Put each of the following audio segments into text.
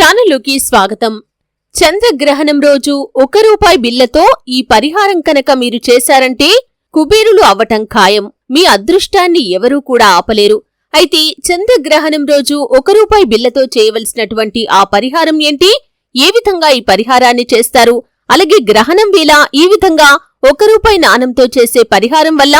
ఛానల్లోకి స్వాగతం. చంద్రగ్రహణం రోజు ఒక రూపాయి బిల్లతో ఈ పరిహారం కనుక మీరు చేశారంటే కుబేరులు అవ్వటం ఖాయం. మీ అదృష్టాన్ని ఎవరూ కూడా ఆపలేరు. అయితే చంద్రగ్రహణం రోజు ఒక రూపాయి బిల్లతో చేయవలసినటువంటి ఆ పరిహారం ఏంటి? ఏ విధంగా ఈ పరిహారాన్ని చేస్తారు? అలాగే గ్రహణం వేళ ఈ విధంగా ఒక రూపాయి నాణంతో చేసే పరిహారం వల్ల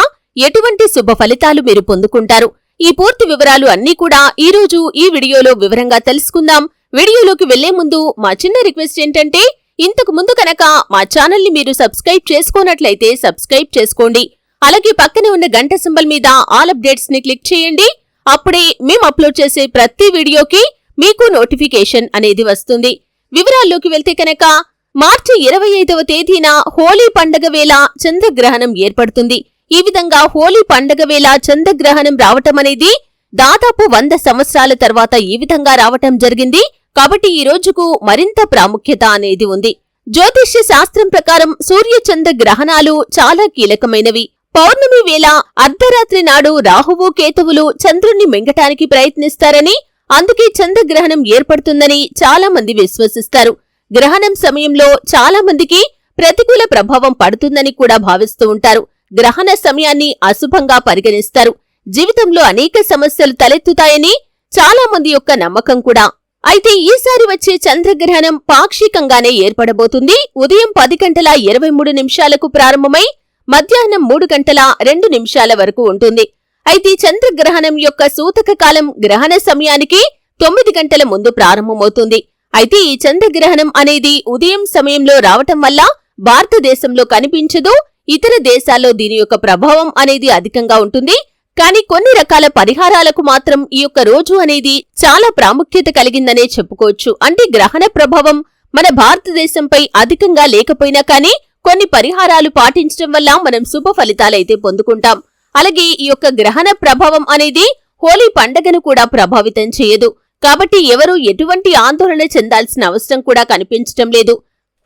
ఎటువంటి శుభ ఫలితాలు మీరు పొందుకుంటారు? ఈ పూర్తి వివరాలు అన్నీ కూడా ఈ రోజు ఈ వీడియోలో వివరంగా తెలుసుకుందాం. వీడియోలోకి వెళ్ళే ముందు మా చిన్న రిక్వెస్ట్ ఏంటంటే ఇంతకు ముందు కనుక మా ఛానల్ని మీరు సబ్స్క్రైబ్ చేసుకోనట్లయితే సబ్స్క్రైబ్ చేసుకోండి. అలాగే పక్కనే ఉన్న గంట సింబల్ మీద ఆల్ అప్డేట్స్ని క్లిక్ చేయండి. అప్పుడే మేము అప్లోడ్ చేసే ప్రతి వీడియోకి మీకు నోటిఫికేషన్ అనేది వస్తుంది. వివరాల్లోకి వెళ్తే కనుక మార్చి ఇరవై ఐదవ తేదీన హోలీ పండగ వేళ చంద్రగ్రహణం ఏర్పడుతుంది. ఈ విధంగా హోలీ పండగ వేళ చంద్రగ్రహణం రావటం అనేది దాదాపు వంద సంవత్సరాల తర్వాత ఈ విధంగా రావటం జరిగింది. కాబట్టి ఈ రోజుకు మరింత ప్రాముఖ్యత అనేది ఉంది. జ్యోతిష్య శాస్త్రం ప్రకారం సూర్యచంద్ర గ్రహణాలు చాలా కీలకమైనవి. పౌర్ణమి వేళ అర్ధరాత్రి నాడు రాహువు కేతువులు చంద్రుణ్ణి మింగటానికి ప్రయత్నిస్తారని అందుకే చంద్రగ్రహణం ఏర్పడుతుందని చాలా మంది విశ్వసిస్తారు. గ్రహణం సమయంలో చాలా మందికి ప్రతికూల ప్రభావం పడుతుందని కూడా భావిస్తూ ఉంటారు. గ్రహణ సమయాన్ని అశుభంగా పరిగణిస్తారు. జీవితంలో అనేక సమస్యలు తలెత్తుతాయని చాలా మంది యొక్క నమ్మకం కూడా. అయితే ఈసారి వచ్చే చంద్రగ్రహణం పాక్షికంగానే ఏర్పడబోతుంది. ఉదయం పది గంటల ఇరవై మూడు నిమిషాలకు ప్రారంభమై మధ్యాహ్నం మూడు గంటల రెండు నిమిషాల వరకు ఉంటుంది. అయితే చంద్రగ్రహణం యొక్క సూతక కాలం గ్రహణ సమయానికి తొమ్మిది గంటల ముందు ప్రారంభమవుతుంది. అయితే ఈ చంద్రగ్రహణం అనేది ఉదయం సమయంలో రావటం వల్ల భారతదేశంలో కనిపించదు ఇతర దేశాల్లో దీని యొక్క ప్రభావం అనేది అధికంగా ఉంటుంది. కానీ కొన్ని రకాల పరిహారాలకు మాత్రం ఈ యొక్క రోజు అనేది చాలా ప్రాముఖ్యత కలిగిందనే చెప్పుకోవచ్చు. అంటే గ్రహణ ప్రభావం మన భారతదేశంపై అధికంగా లేకపోయినా కానీ కొన్ని పరిహారాలు పాటించడం వల్ల మనం శుభ ఫలితాలైతే పొందుకుంటాం. అలాగే ఈ యొక్క గ్రహణ ప్రభావం అనేది హోలీ పండగను కూడా ప్రభావితం చేయదు. కాబట్టి ఎవరూ ఎటువంటి ఆందోళన చెందాల్సిన అవసరం కూడా కనిపించటం లేదు.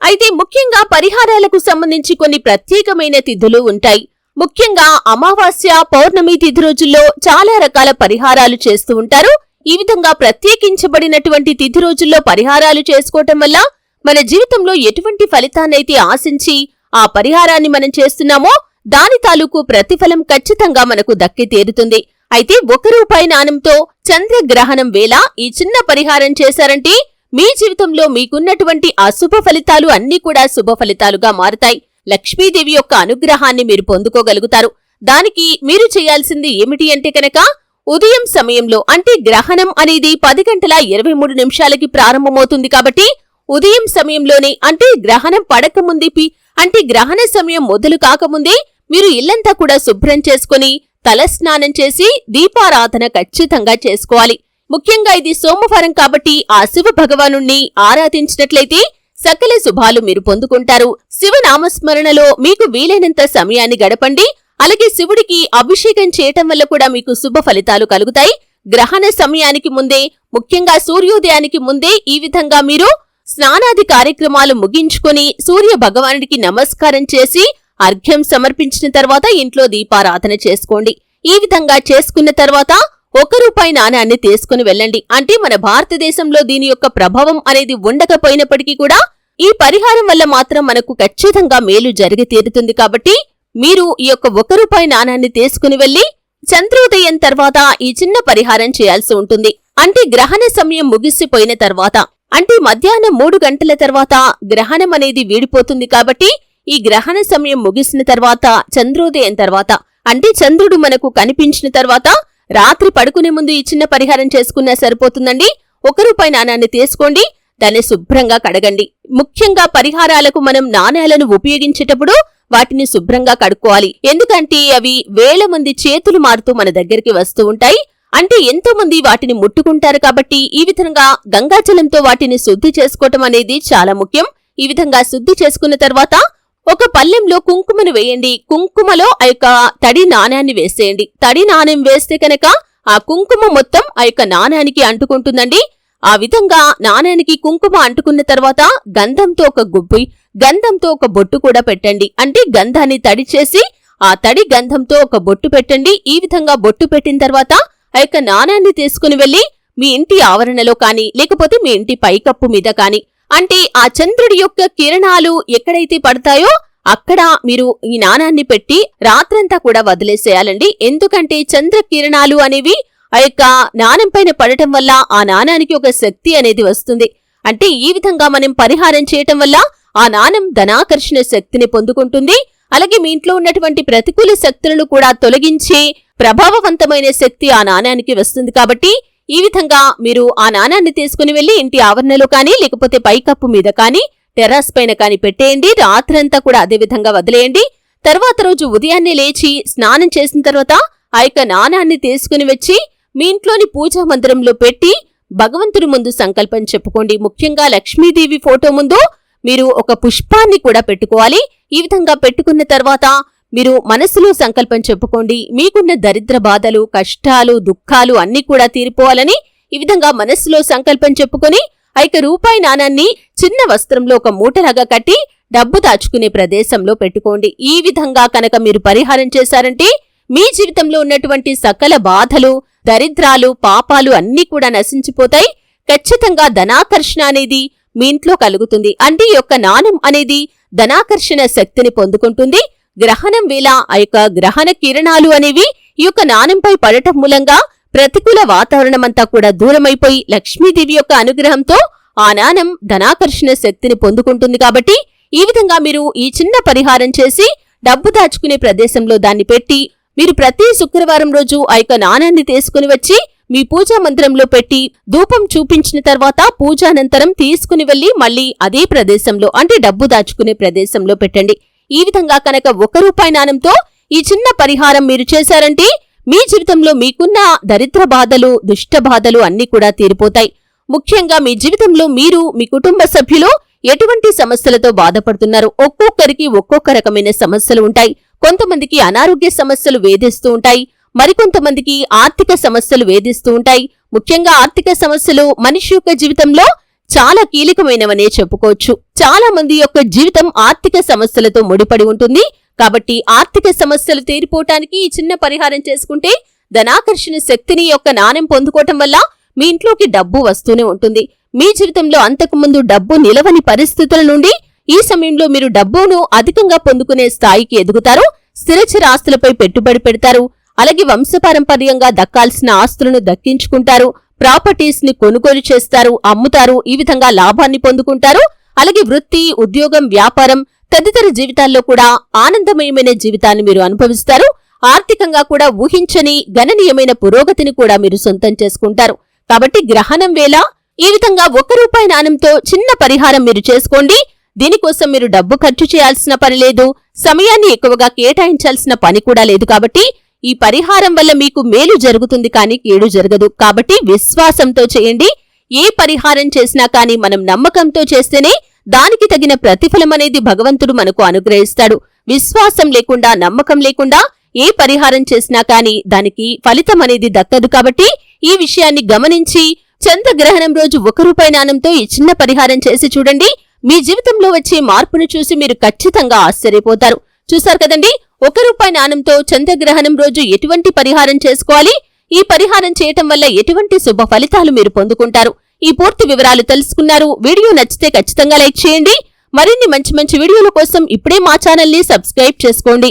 అయితే ముఖ్యంగా పరిహారాలకు సంబంధించి కొన్ని ప్రత్యేకమైన తిథులు ఉంటాయి. ముఖ్యంగా అమావాస్య పౌర్ణమి తిథి రోజుల్లో చాలా రకాల పరిహారాలు చేస్తూ ఉంటారు. ఈ విధంగా ప్రత్యేకించబడినటువంటి తిథి రోజుల్లో పరిహారాలు చేసుకోవటం వల్ల మన జీవితంలో ఎటువంటి ఫలితాన్నైతే ఆశించి ఆ పరిహారాన్ని మనం చేస్తున్నామో దాని తాలూకు ప్రతిఫలం ఖచ్చితంగా మనకు దక్కి తీరుతుంది. అయితే ఒక రూపాయి నాణంతో చంద్రగ్రహణం వేళ ఈ చిన్న పరిహారం చేశారంటే మీ జీవితంలో మీకున్నటువంటి అశుభ ఫలితాలు అన్నీ కూడా శుభ ఫలితాలుగా మారుతాయి. లక్ష్మీదేవి యొక్క అనుగ్రహాన్ని మీరు పొందుకోగలుగుతారు. దానికి మీరు చేయాల్సింది ఏమిటి అంటే కనుక ఉదయం సమయంలో అంటే గ్రహణం అనేది పది గంటల ఇరవై మూడు నిమిషాలకి ప్రారంభమవుతుంది కాబట్టి ఉదయం సమయంలోనే అంటే గ్రహణం పడకముందే పి అంటే గ్రహణ సమయం మొదలు కాకముందే మీరు ఇల్లంతా కూడా శుభ్రం చేసుకుని తలస్నానం చేసి దీపారాధన ఖచ్చితంగా చేసుకోవాలి. ముఖ్యంగా ఇది సోమవారం కాబట్టి ఆ శివ భగవాను ఆరాధించినట్లయితే సకల శుభాలు మీరు పొందుకుంటారు. శివనామస్మరణలో మీకు వీలైనంత సమయాన్ని గడపండి. అలాగే శివుడికి అభిషేకం చేయటం వల్ల కూడా మీకు శుభ ఫలితాలు కలుగుతాయి. గ్రహణ సమయానికి ముందే ముఖ్యంగా సూర్యోదయానికి ముందే ఈ విధంగా మీరు స్నానాది కార్యక్రమాలు ముగించుకొని సూర్య భగవానుడికి నమస్కారం చేసి అర్ఘ్యం సమర్పించిన తర్వాత ఇంట్లో దీపారాధన చేసుకోండి. ఈ విధంగా చేసుకున్న తర్వాత ఒక రూపాయి నాణాన్ని తీసుకుని వెళ్ళండి. అంటే మన భారతదేశంలో దీని యొక్క ప్రభావం అనేది ఉండకపోయినప్పటికీ కూడా ఈ పరిహారం వల్ల మాత్రం మనకు ఖచ్చితంగా మేలు జరిగి తీరుతుంది కాబట్టి మీరు ఈ యొక్క ఒక రూపాయి నాణాన్ని తీసుకుని వెళ్ళి చంద్రోదయం తర్వాత ఈ చిన్న పరిహారం చేయాల్సి ఉంటుంది. అంటే గ్రహణ సమయం ముగిసిపోయిన తర్వాత అంటే మధ్యాహ్నం మూడు గంటల తర్వాత గ్రహణం అనేది వీడిపోతుంది కాబట్టి ఈ గ్రహణ సమయం ముగిసిన తర్వాత చంద్రోదయం తర్వాత అంటే చంద్రుడు మనకు కనిపించిన తర్వాత రాత్రి పడుకునే ముందు ఈ చిన్న పరిహారం చేసుకున్నా సరిపోతుందండి. ఒక రూపాయి నాణాన్ని తీసుకోండి. దాన్ని శుభ్రంగా కడగండి. ముఖ్యంగా పరిహారాలకు మనం నాణేలను ఉపయోగించేటప్పుడు వాటిని శుభ్రంగా కడుక్కోవాలి. ఎందుకంటే అవి వేల మంది చేతులు మారుతూ మన దగ్గరికి వస్తూ ఉంటాయి. అంటే ఎంతో మంది వాటిని ముట్టుకుంటారు కాబట్టి ఈ విధంగా గంగాజలంతో వాటిని శుద్ధి చేసుకోవటం అనేది చాలా ముఖ్యం. ఈ విధంగా శుద్ధి చేసుకున్న తర్వాత ఒక పల్లెంలో కుంకుమను వేయండి. కుంకుమలో ఆ యొక్క తడి నాణ్యాన్ని వేసేయండి. తడి నాణ్యం వేస్తే కనుక ఆ కుంకుమ మొత్తం ఆ యొక్క నాణ్యానికి అంటుకుంటుందండి. ఆ విధంగా నాణానికి కుంకుమ అంటుకున్న తర్వాత గంధంతో ఒక గుబ్బి గంధంతో ఒక బొట్టు కూడా పెట్టండి. అంటే గంధాన్ని తడి చేసి ఆ తడి గంధంతో ఒక బొట్టు పెట్టండి. ఈ విధంగా బొట్టు పెట్టిన తర్వాత ఆ యొక్క నాణాన్ని తీసుకుని వెళ్ళి మీ ఇంటి ఆవరణలో కానీ లేకపోతే మీ ఇంటి పైకప్పు మీద కానీ. అంటే ఆ చంద్రుడి యొక్క కిరణాలు ఎక్కడైతే పడతాయో అక్కడ మీరు ఈ నాణాన్ని పెట్టి రాత్రంతా కూడా వదిలేసేయాలండి. ఎందుకంటే చంద్ర కిరణాలు అనేవి ఆ యొక్క నాణం పైన పడటం వల్ల ఆ నాణానికి ఒక శక్తి అనేది వస్తుంది. అంటే ఈ విధంగా మనం పరిహారం చేయటం వల్ల ఆ నాణం ధనాకర్షణ శక్తిని పొందుకుంటుంది. అలాగే మీ ఇంట్లో ఉన్నటువంటి ప్రతికూల శక్తులను కూడా తొలగించి ప్రభావవంతమైన శక్తి ఆ నాణానికి వస్తుంది కాబట్టి ఈ విధంగా మీరు ఆ నాణాన్ని తీసుకుని వెళ్ళి ఇంటి ఆవరణలో కానీ లేకపోతే పైకప్పు మీద కానీ టెర్రాస్ పైన కానీ పెట్టేయండి. రాత్రంతా కూడా అదే విధంగా వదిలేయండి. తర్వాత రోజు ఉదయాన్నే లేచి స్నానం చేసిన తర్వాత ఆ యొక్క నాణాన్ని తీసుకుని వచ్చి మీ ఇంట్లోని పూజా మందిరంలో పెట్టి భగవంతుడి ముందు సంకల్పం చెప్పుకోండి. ముఖ్యంగా లక్ష్మీదేవి ఫోటో ముందు మీరు ఒక పుష్పాన్ని కూడా పెట్టుకోవాలి. ఈ విధంగా పెట్టుకున్న తర్వాత మీరు మనసులో సంకల్పం చెప్పుకోండి. మీకున్న దరిద్ర బాధలు కష్టాలు దుఃఖాలు అన్నీ కూడా తీరిపోవాలని ఈ విధంగా మనస్సులో సంకల్పం చెప్పుకొని ఐక రూపాయి నాణాన్ని చిన్న వస్త్రంలో ఒక మూటలాగా కట్టి డబ్బు దాచుకునే ప్రదేశంలో పెట్టుకోండి. ఈ విధంగా కనుక మీరు పరిహారం చేశారంటే మీ జీవితంలో ఉన్నటువంటి సకల బాధలు దరిద్రాలు పాపాలు అన్నీ కూడా నశించిపోతాయి. ఖచ్చితంగా ధనాకర్షణ అనేది మీ ఇంట్లో కలుగుతుంది. అంటే ఈ యొక్క నాణం అనేది ధనాకర్షణ శక్తిని పొందుకుంటుంది. గ్రహణం వేళ ఆ యొక్క గ్రహణ కిరణాలు అనేవి ఈ యొక్క నాణంపై పడటం మూలంగా ప్రతికూల వాతావరణమంతా కూడా దూరమైపోయి లక్ష్మీదేవి యొక్క అనుగ్రహంతో ఆ నాణం ధనాకర్షణ శక్తిని పొందుకుంటుంది కాబట్టి ఈ విధంగా మీరు ఈ చిన్న పరిహారం చేసి డబ్బు దాచుకునే ప్రదేశంలో దాన్ని పెట్టి మీరు ప్రతి శుక్రవారం రోజు ఆ యొక్క నాణాన్ని తీసుకుని వచ్చి మీ పూజా మందిరంలో పెట్టి ధూపం చూపించిన తర్వాత పూజానంతరం తీసుకుని వెళ్ళి మళ్ళీ అదే ప్రదేశంలో అంటే డబ్బు దాచుకునే ప్రదేశంలో పెట్టండి. ఈ విధంగా కనుక ఒక రూపాయి నాణంతో ఈ చిన్న పరిహారం మీరు చేశారంటే మీ జీవితంలో మీకున్న దరిద్ర బాధలు దుష్ట బాధలు అన్నీ కూడా తీరిపోతాయి. ముఖ్యంగా మీ జీవితంలో మీరు మీ కుటుంబ సభ్యులు ఎటువంటి సమస్యలతో బాధపడుతున్నారు? ఒక్కొక్కరికి ఒక్కొక్క రకమైన సమస్యలు ఉంటాయి. కొంతమందికి అనారోగ్య సమస్యలు వేధిస్తూ ఉంటాయి మరికొంతమందికి ఆర్థిక సమస్యలు వేధిస్తూ ఉంటాయి. ముఖ్యంగా ఆర్థిక సమస్యలు మనిషి యొక్క జీవితంలో చాలా కీలకమైనవనే చెప్పుకోవచ్చు. చాలా మంది యొక్క జీవితం ఆర్థిక సమస్యలతో ముడిపడి ఉంటుంది. కాబట్టి ఆర్థిక సమస్యలు తీరిపోవటానికి ఈ చిన్న పరిహారం చేసుకుంటే ధనాకర్షణ శక్తిని యొక్క నాణ్యం పొందుకోవటం వల్ల మీ ఇంట్లోకి డబ్బు వస్తూనే ఉంటుంది. మీ జీవితంలో అంతకుముందు డబ్బు నిలవని పరిస్థితుల నుండి ఈ సమయంలో మీరు డబ్బును అధికంగా పొందుకునే స్థాయికి ఎదుగుతారు స్థిరచర ఆస్తులపై పెట్టుబడి పెడతారు. అలాగే వంశపారంపర్యంగా దక్కాల్సిన ఆస్తులను దక్కించుకుంటారు ప్రాపర్టీస్ని కొనుగోలు చేస్తారు అమ్ముతారు ఈ విధంగా లాభాన్ని పొందుకుంటారు. అలాగే వృత్తి ఉద్యోగం వ్యాపారం తదితర జీవితాల్లో కూడా ఆనందమయమైన జీవితాన్ని మీరు అనుభవిస్తారు. ఆర్థికంగా కూడా ఊహించని గణనీయమైన పురోగతిని కూడా మీరు సొంతం చేసుకుంటారు. కాబట్టి గ్రహణం వేళ ఈ విధంగా ఒక్క రూపాయి నాణంతో చిన్న పరిహారం మీరు చేసుకోండి. దీనికోసం మీరు డబ్బు ఖర్చు చేయాల్సిన పని లేదు సమయాన్ని ఎక్కువగా కేటాయించాల్సిన పని కూడా లేదు కాబట్టి ఈ పరిహారం వల్ల మీకు మేలు జరుగుతుంది కానీ కీడు జరగదు. కాబట్టి విశ్వాసంతో చేయండి. ఏ పరిహారం చేసినా కానీ మనం నమ్మకంతో చేస్తేనే దానికి తగిన ప్రతిఫలం అనేది భగవంతుడు మనకు అనుగ్రహిస్తాడు. విశ్వాసం లేకుండా నమ్మకం లేకుండా ఏ పరిహారం చేసినా కానీ దానికి ఫలితం అనేది దక్కదు కాబట్టి ఈ విషయాన్ని గమనించి చంద్రగ్రహణం రోజు ఒక రూపాయి నాణంతో ఈ చిన్న పరిహారం చేసి చూడండి. మీ జీవితంలో వచ్చే మార్పును చూసి మీరు ఖచ్చితంగా ఆశ్చర్యపోతారు. చూశారు కదండి? ఒక రూపాయి నాణంతో చంద్రగ్రహణం రోజు ఎటువంటి పరిహారం చేసుకోవాలి? ఈ పరిహారం చేయటం వల్ల ఎటువంటి శుభ ఫలితాలు మీరు పొందుకుంటారు? ఈ పూర్తి వివరాలు తెలుసుకున్నారు. వీడియో నచ్చితే ఖచ్చితంగా లైక్ చేయండి. మరిన్ని మంచి మంచి వీడియోల కోసం ఇప్పుడే మా ఛానల్ని సబ్స్క్రైబ్ చేసుకోండి.